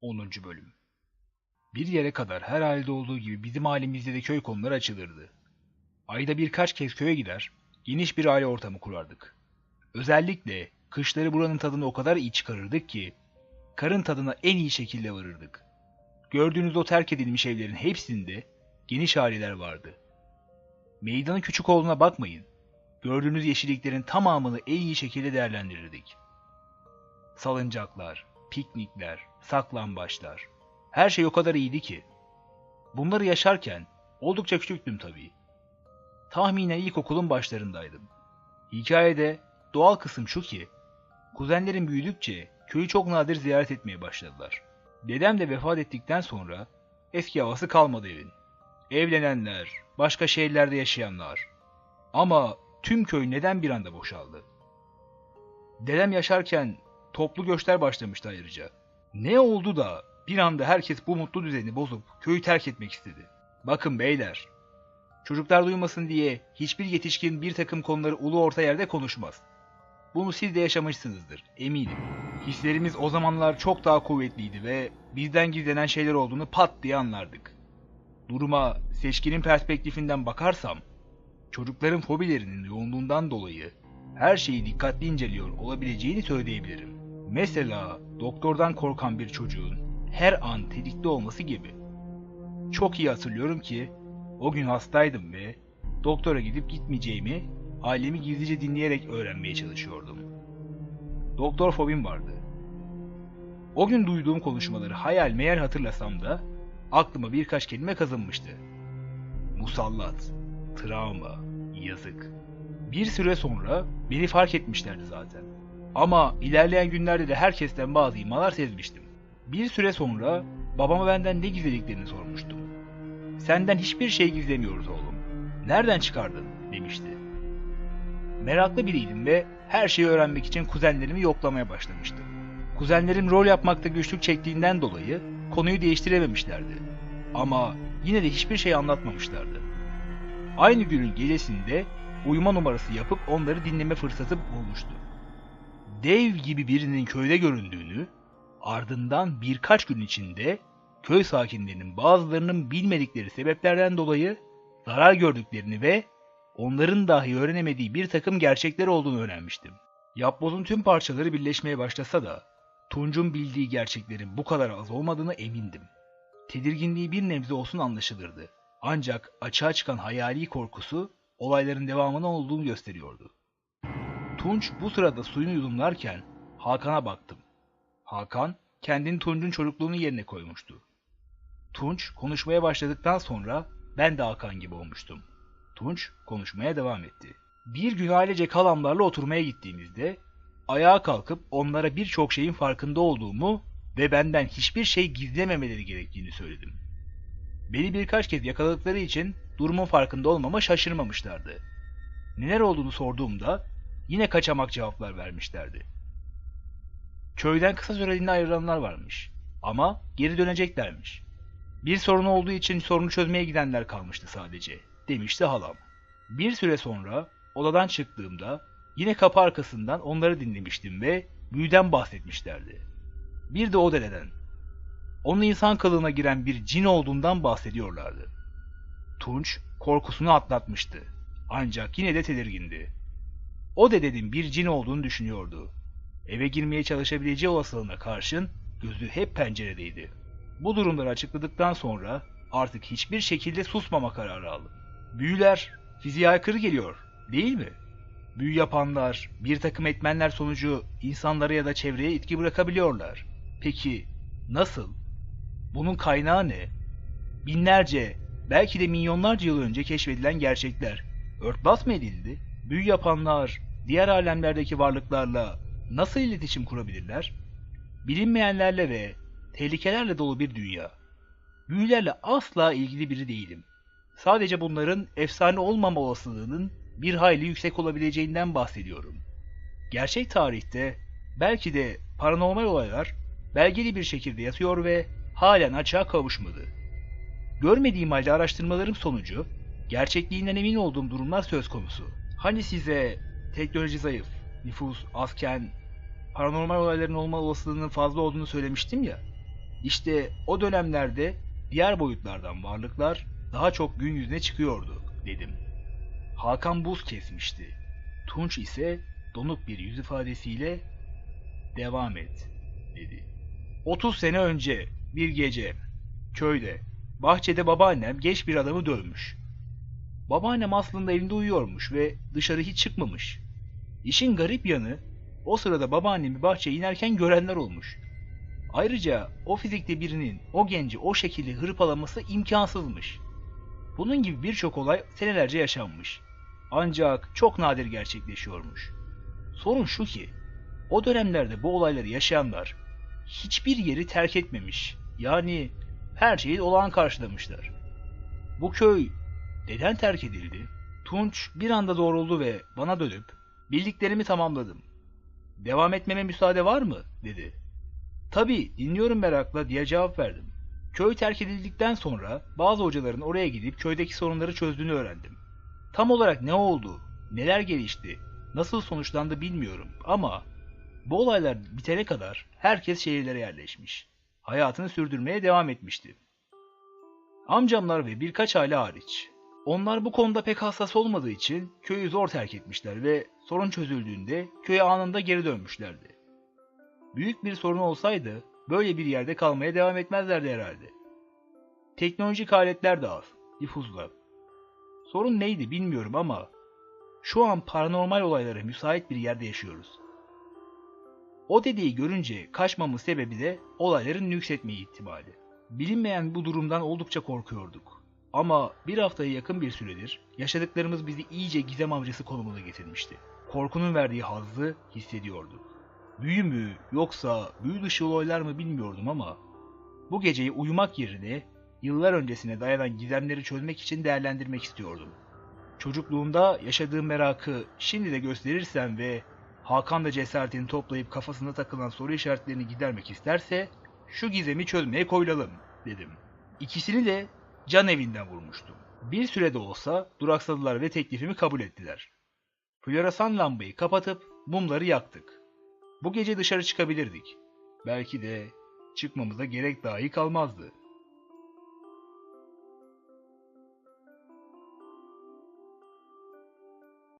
10. Bölüm Bir yere kadar her halde olduğu gibi bizim ailemizde de köy konuları açılırdı. Ayda birkaç kez köye gider, geniş bir aile ortamı kurardık. Özellikle kışları buranın tadını o kadar iyi çıkarırdık ki, karın tadına en iyi şekilde varırdık. Gördüğünüz o terk edilmiş evlerin hepsinde geniş aileler vardı. Meydanın küçük olduğuna bakmayın. Gördüğünüz yeşilliklerin tamamını en iyi şekilde değerlendirirdik. Salıncaklar, piknikler, saklambaçlar. Her şey o kadar iyiydi ki. Bunları yaşarken oldukça küçüktüm tabii. Tahminen ilkokulun başlarındaydım. Hikayede doğal kısım şu ki, kuzenlerim büyüdükçe köyü çok nadir ziyaret etmeye başladılar. Dedem de vefat ettikten sonra eski havası kalmadı evin. Evlenenler, başka şehirlerde yaşayanlar. Ama tüm köy neden bir anda boşaldı? Dedem yaşarken toplu göçler başlamıştı ayrıca. Ne oldu da bir anda herkes bu mutlu düzeni bozup köyü terk etmek istedi? Bakın beyler, çocuklar duymasın diye hiçbir yetişkin bir takım konuları ulu orta yerde konuşmaz. Bunu siz de yaşamışsınızdır, eminim. Hislerimiz o zamanlar çok daha kuvvetliydi ve bizden gizlenen şeyler olduğunu pat diye anlardık. Duruma seçkinin perspektifinden bakarsam, çocukların fobilerinin yoğunluğundan dolayı her şeyi dikkatli inceliyor olabileceğini söyleyebilirim. Mesela doktordan korkan bir çocuğun her an tetikte olması gibi. Çok iyi hatırlıyorum ki o gün hastaydım ve doktora gidip gitmeyeceğimi ailemi gizlice dinleyerek öğrenmeye çalışıyordum. Doktor fobim vardı. O gün duyduğum konuşmaları hayal meyal hatırlasam da aklıma birkaç kelime kazınmıştı. Musallat, travma, yazık. Bir süre sonra beni fark etmişlerdi zaten. Ama ilerleyen günlerde de herkesten bazı imalar sezmiştim. Bir süre sonra babama benden ne gizlediklerini sormuştum. Senden hiçbir şey gizlemiyoruz oğlum. Nereden çıkardın demişti. Meraklı biriydim ve her şeyi öğrenmek için kuzenlerimi yoklamaya başlamıştım. Kuzenlerim rol yapmakta güçlük çektiğinden dolayı konuyu değiştirememişlerdi. Ama yine de hiçbir şey anlatmamışlardı. Aynı günün gecesinde uyuma numarası yapıp onları dinleme fırsatı bulmuştu. Dev gibi birinin köyde göründüğünü, ardından birkaç gün içinde köy sakinlerinin bazılarının bilmedikleri sebeplerden dolayı zarar gördüklerini ve onların dahi öğrenemediği bir takım gerçekler olduğunu öğrenmiştim. Yapbozun tüm parçaları birleşmeye başlasa da Tunç'un bildiği gerçeklerin bu kadar az olmadığını emindim. Tedirginliği bir nebze olsun anlaşılırdı. Ancak açığa çıkan hayali korkusu olayların devamına olduğunu gösteriyordu. Tunç bu sırada suyunu yudumlarken Hakan'a baktım. Hakan kendini Tunç'un çocukluğunu yerine koymuştu. Tunç konuşmaya başladıktan sonra ben de Hakan gibi olmuştum. Tunç konuşmaya devam etti. Bir gün ailece kalamlarla oturmaya gittiğimizde ayağa kalkıp onlara birçok şeyin farkında olduğumu ve benden hiçbir şey gizlememeleri gerektiğini söyledim. Beni birkaç kez yakaladıkları için durumun farkında olmama şaşırmamışlardı. Neler olduğunu sorduğumda yine kaçamak cevaplar vermişlerdi. Köyden kısa süreliğine ayrılanlar varmış ama geri döneceklermiş. Bir sorun olduğu için sorunu çözmeye gidenler kalmıştı sadece, demişti halam. Bir süre sonra odadan çıktığımda yine kapı arkasından onları dinlemiştim ve büyüden bahsetmişlerdi. Bir de o dededen. Onun insan kılığına giren bir cin olduğundan bahsediyorlardı. Tunç korkusunu atlatmıştı. Ancak yine de tedirgindi. O dedenin bir cin olduğunu düşünüyordu. Eve girmeye çalışabileceği olasılığına karşın gözü hep penceredeydi. Bu durumları açıkladıktan sonra artık hiçbir şekilde susmama kararı aldım. Büyüler fiziğe aykırı geliyor, değil mi? Büyü yapanlar, bir takım etmenler sonucu insanlara ya da çevreye etki bırakabiliyorlar. Peki nasıl? Bunun kaynağı ne? Binlerce, belki de milyonlarca yıl önce keşfedilen gerçekler örtbas mı edildi? Büyü yapanlar, diğer alemlerdeki varlıklarla nasıl iletişim kurabilirler? Bilinmeyenlerle ve tehlikelerle dolu bir dünya. Büyülerle asla ilgili biri değilim. Sadece bunların efsane olmama olasılığının bir hayli yüksek olabileceğinden bahsediyorum. Gerçek tarihte belki de paranormal olaylar belgeli bir şekilde yatıyor ve halen açığa kavuşmadı. Görmediğim halde araştırmalarım sonucu gerçekliğinden emin olduğum durumlar söz konusu. Hani size teknoloji zayıf, nüfus azken paranormal olayların olma olasılığının fazla olduğunu söylemiştim ya. İşte o dönemlerde diğer boyutlardan varlıklar daha çok gün yüzüne çıkıyordu dedim. Hakan buz kesmişti. Tunç ise donuk bir yüz ifadesiyle devam et dedi. 30 sene önce bir gece köyde bahçede babaannem genç bir adamı dövmüş. Babaannem aslında evinde uyuyormuş ve dışarı hiç çıkmamış. İşin garip yanı o sırada babaannemi bahçeye inerken görenler olmuş. Ayrıca o fizikte birinin o genci o şekilde hırpalaması imkansızmış. Bunun gibi birçok olay senelerce yaşanmış. Ancak çok nadir gerçekleşiyormuş. Sorun şu ki, o dönemlerde bu olayları yaşayanlar hiçbir yeri terk etmemiş. Yani her şeyi olağan karşılamışlar. Bu köy neden terk edildi? Tunç bir anda doğruldu ve bana dönüp bildiklerimi tamamladım. Devam etmeme müsaade var mı? dedi. Tabii dinliyorum merakla diye cevap verdim. Köy terk edildikten sonra bazı hocaların oraya gidip köydeki sorunları çözdüğünü öğrendim. Tam olarak ne oldu, neler gelişti, nasıl sonuçlandı bilmiyorum ama bu olaylar bitene kadar herkes şehirlere yerleşmiş. Hayatını sürdürmeye devam etmişti. Amcamlar ve birkaç aile hariç. Onlar bu konuda pek hassas olmadığı için köyü zor terk etmişler ve sorun çözüldüğünde köye anında geri dönmüşlerdi. Büyük bir sorun olsaydı böyle bir yerde kalmaya devam etmezlerdi herhalde. Teknolojik aletler de az, nüfuzla. Sorun neydi bilmiyorum ama şu an paranormal olaylara müsait bir yerde yaşıyoruz. O dediği görünce kaçmamın sebebi de olayların nüksetme ihtimali. Bilinmeyen bu durumdan oldukça korkuyorduk. Ama bir haftaya yakın bir süredir yaşadıklarımız bizi iyice gizem avcısı konumuna getirmişti. Korkunun verdiği hazzı hissediyorduk. Büyü mü yoksa büyü dışı olaylar mı bilmiyordum ama bu geceyi uyumak yerine yıllar öncesine dayanan gizemleri çözmek için değerlendirmek istiyordum. Çocukluğumda yaşadığım merakı şimdi de gösterirsem ve Hakan da cesaretini toplayıp kafasına takılan soru işaretlerini gidermek isterse şu gizemi çözmeye koyulalım dedim. İkisini de can evinden vurmuştum. Bir sürede olsa duraksadılar ve teklifimi kabul ettiler. Floresan lambayı kapatıp mumları yaktık. Bu gece dışarı çıkabilirdik. Belki de çıkmamıza gerek dahi kalmazdı.